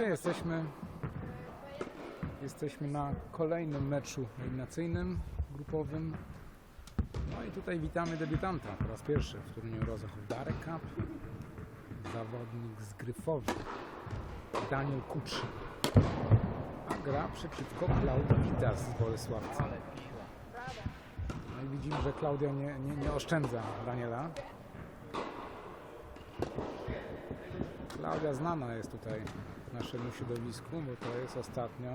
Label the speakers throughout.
Speaker 1: Jesteśmy, jesteśmy na kolejnym meczu eliminacyjnym, grupowym. No i tutaj witamy debiutanta po raz pierwszy w turnieju Rozochów Darek Cup. Zawodnik z Gryfowi, Daniel Kucz. A gra przeciwko Klaudii Witas z Bolesławca. No i widzimy, że Klaudia nie, nie, nie oszczędza Daniela. Klaudia znana jest tutaj naszemu środowisku, bo to jest ostatnio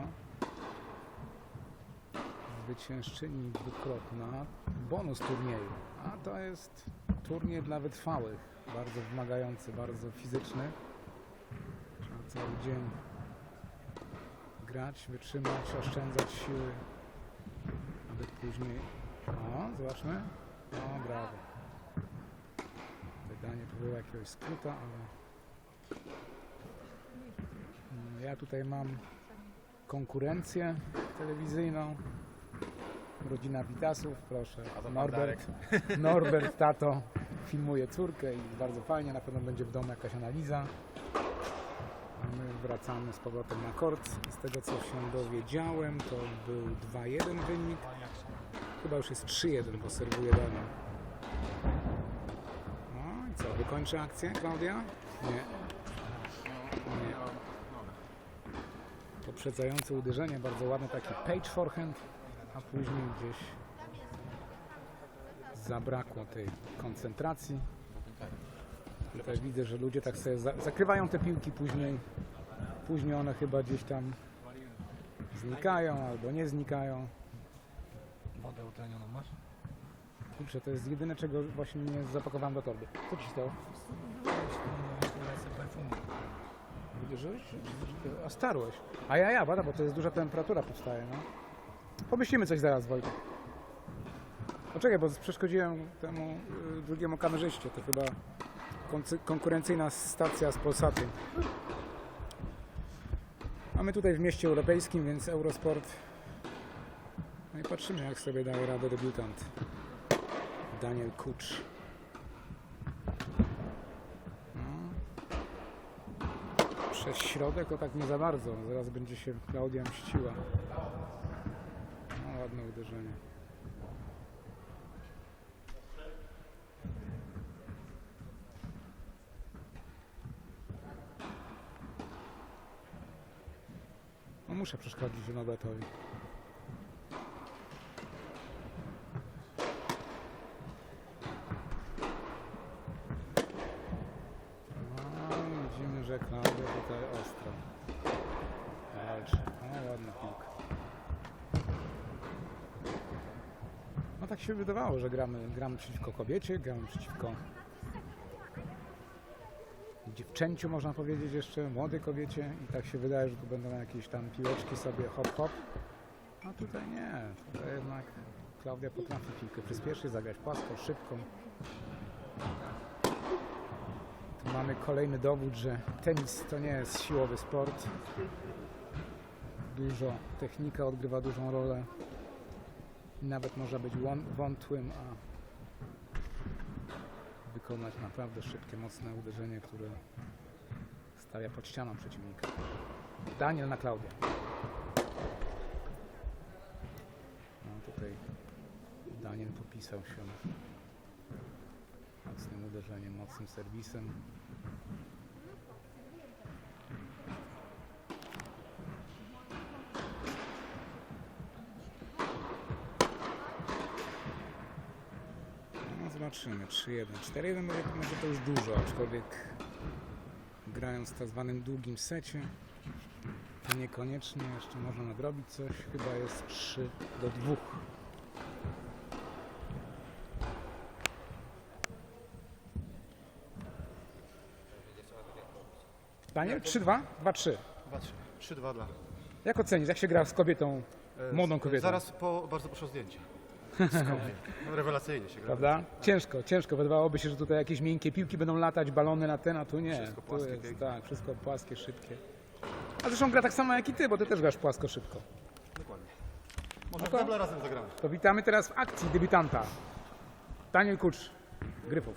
Speaker 1: zwyciężczyni dwukrotna bonus turnieju. A to jest turniej dla wytrwałych, bardzo wymagający, bardzo fizyczny. Trzeba cały dzień grać, wytrzymać, oszczędzać siły, aby później... O, zobaczmy. O, brawo. Wydanie próbuje jakiegoś skróta, ale Ja tutaj mam konkurencję telewizyjną. Rodzina Witasów, proszę. Norbert, Norbert, tato, filmuje córkę i bardzo fajnie. Na pewno będzie w domu jakaś analiza. A my wracamy z powrotem na kort. Z tego co się dowiedziałem, to był 2-1 wynik. Chyba już jest 3-1, bo serwuje Daniel. No i co, wykończy akcję, Klaudia? Nie. Poprzedzające uderzenie, bardzo ładny taki page forehand, a później gdzieś zabrakło tej koncentracji. Tutaj widzę, że ludzie tak sobie za zakrywają te piłki później. Później one chyba gdzieś tam znikają albo nie znikają.
Speaker 2: Wodę utlenioną masz?
Speaker 1: Kurczę, to jest jedyne, czego właśnie nie zapakowałem do torby. Co ci stało? A starłeś. A ja, ja, bada, bo to jest duża temperatura powstaje, no. Pomyślimy coś zaraz, Wojtek. Poczekaj, bo przeszkodziłem temu y, drugiemu kamerzyście. To chyba konkurencyjna stacja z Polsatem. A my tutaj w mieście europejskim, więc Eurosport. No i patrzymy, jak sobie daje radę debiutant. Daniel Kucz. Przez środek to tak nie za bardzo. Zaraz będzie się Klaudia mściła. No, ładne uderzenie. No muszę przeszkodzić Norbetowi. No, widzimy, że Klaudia tutaj ostro walczy. O, ładna piłka. No tak się wydawało, że gramy, gramy przeciwko kobiecie, gramy przeciwko dziewczęciu, można powiedzieć jeszcze, młodej kobiecie i tak się wydaje, że tu będą jakieś tam piłeczki sobie hop hop. A tutaj nie, tutaj jednak Klaudia potrafi piłkę przyspieszyć, zagrać płasko, szybko. Mamy kolejny dowód, że tenis to nie jest siłowy sport. Dużo technika odgrywa dużą rolę. Nawet można być wątłym, a wykonać naprawdę szybkie, mocne uderzenie, które stawia pod ścianą przeciwnika. Daniel na Klaudię. No tutaj Daniel popisał się mocnym uderzeniem, mocnym serwisem. No zobaczymy, 3-1. 4-1 może, może to już dużo, aczkolwiek grając w tak zwanym długim secie to niekoniecznie jeszcze można nadrobić coś. Chyba jest 3 do 2. Daniel, 3-2? 2-3.
Speaker 3: 2-3. 3-2 dla.
Speaker 1: Jak ocenisz, jak się gra z kobietą,
Speaker 3: E,
Speaker 1: młodą kobietą?
Speaker 3: Zaraz po, bardzo proszę o zdjęcie. No, rewelacyjnie się gra.
Speaker 1: Prawda? Ciężko, ciężko. Wydawałoby się, że tutaj jakieś miękkie piłki będą latać, balony na ten, a tu nie.
Speaker 3: Wszystko
Speaker 1: tu
Speaker 3: płaskie,
Speaker 1: jest,
Speaker 3: pięknie.
Speaker 1: tak, wszystko płaskie, szybkie. A zresztą gra tak samo jak i ty, bo ty też grasz płasko, szybko.
Speaker 3: Dokładnie. Może w dubla razem zagramy.
Speaker 1: To witamy teraz w akcji debiutanta. Daniel Kucz, Gryfów.